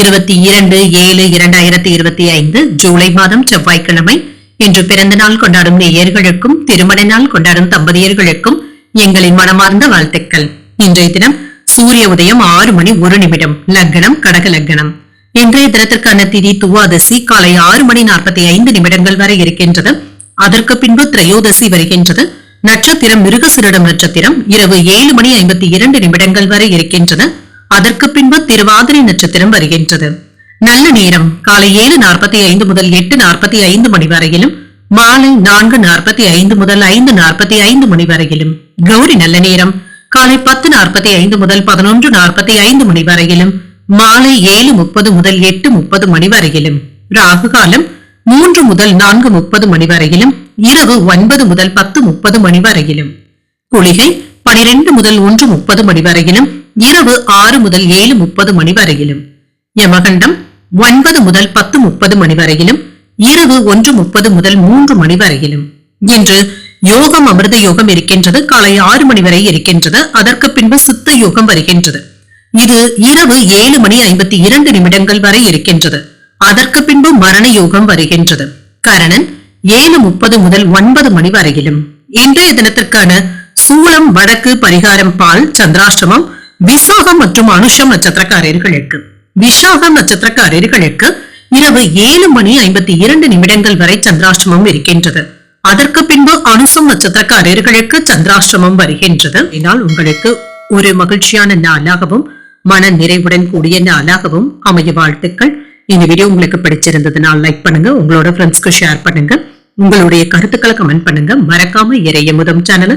இருபத்தி இரண்டு ஏழு இரண்டாயிரத்தி இருபத்தி ஐந்து ஜூலை மாதம் செவ்வாய்க்கிழமை. இன்று பிறந்த நாள் கொண்டாடும் நேயர்களுக்கும் திருமண நாள் கொண்டாடும் தம்பதியர்களுக்கும் எங்களின் மனமார்ந்த வாழ்த்துக்கள். இன்றைய தினம் சூரிய உதயம் ஆறு மணி ஒரு நிமிடம். லக்னம் கடக லக்னம். இன்றைய தினத்திற்கான திதி துவாதசி. காலை ஆறு மணி நாற்பத்தி ஐந்து நிமிடங்கள் வரை இருக்கின்றது. அதற்கு பின்பு திரையோதசி வருகின்றது. நட்சத்திரம் மிருகசிரிடம் நட்சத்திரம். இரவு ஏழு மணி ஐம்பத்தி இரண்டு நிமிடங்கள் வரை இருக்கின்றது. அதற்கு பின்பு திருவாதிரை நட்சத்திரம் வருகின்றது. நல்ல நேரம். காலை ஏழு நாற்பத்தி ஐந்து முதல் எட்டு நாற்பத்தி ஐந்து மணி வரையிலும் மாலை நான்கு நாற்பத்தி ஐந்து முதல் ஐந்து நாற்பத்தி ஐந்து மணி வரையிலும். கௌரி நல்ல நேரம். காலை பத்து நாற்பத்தி ஐந்து முதல் பதினொன்று நாற்பத்தி ஐந்து மணி வரையிலும் மாலை ஏழு முப்பது முதல் எட்டு முப்பது மணி வரையிலும். ராகு காலம் மூன்று முதல் நான்கு முப்பது மணி வரையிலும் இரவு ஒன்பது முதல் பத்து முப்பது மணி வரையிலும். குளிகை பனிரெண்டு முதல் ஒன்று முப்பது மணி வரையிலும் இரவு ஆறு முதல் ஏழு முப்பது மணி வரையிலும். யமகண்டம் ஒன்பது முதல் பத்து முப்பது மணி வரையிலும் இரவு ஒன்று முப்பது முதல் மூன்று மணி வரையிலும். இன்று யோகம் அமிர்த யோகம் இருக்கின்றது காலை ஆறு மணி வரை இருக்கின்றது அதற்கு பின்பு சித்த யோகம் வருகின்றது. இது இரவு ஏழு மணி ஐம்பத்தி இரண்டு நிமிடங்கள் வரை இருக்கின்றது அதற்கு பின்பு மரண யோகம் வருகின்றது. கரணன் ஏழு முப்பது முதல் ஒன்பது மணி வரையிலும். இன்றைய தினத்திற்கான சூளம் வடக்கு பரிகாரம் பால் சந்திராஷ்டமம் விசாகம் மற்றும் அனுஷம் நட்சத்திரக்காரர்களுக்கு. விசாகம் நட்சத்திரக்காரர்களுக்கு இரவு ஏழு மணி ஐம்பத்தி இரண்டு நிமிடங்கள் வரை சந்திராஷ்டமம் இருக்கின்றது. அதற்கு பின்பு அனுசம் நட்சத்திரக்காரர்களுக்கு சந்திராஷ்டமம் வருகின்றது. இதனால் உங்களுக்கு ஒரு மகிழ்ச்சியான நாளாகவும் மன நிறைவுடன் கூடிய நாளாகவும் அமைய வாழ்த்துக்கள். இந்த வீடியோ உங்களுக்கு பிடிச்சிருந்ததுனால் லைக் பண்ணுங்க உங்களோட ஃப்ரெண்ட்ஸ்க்கு ஷேர் பண்ணுங்க. உங்களுடைய கருத்துக்களை கமெண்ட் பண்ணுங்க. மறக்காம இறைய முதம் சேனலை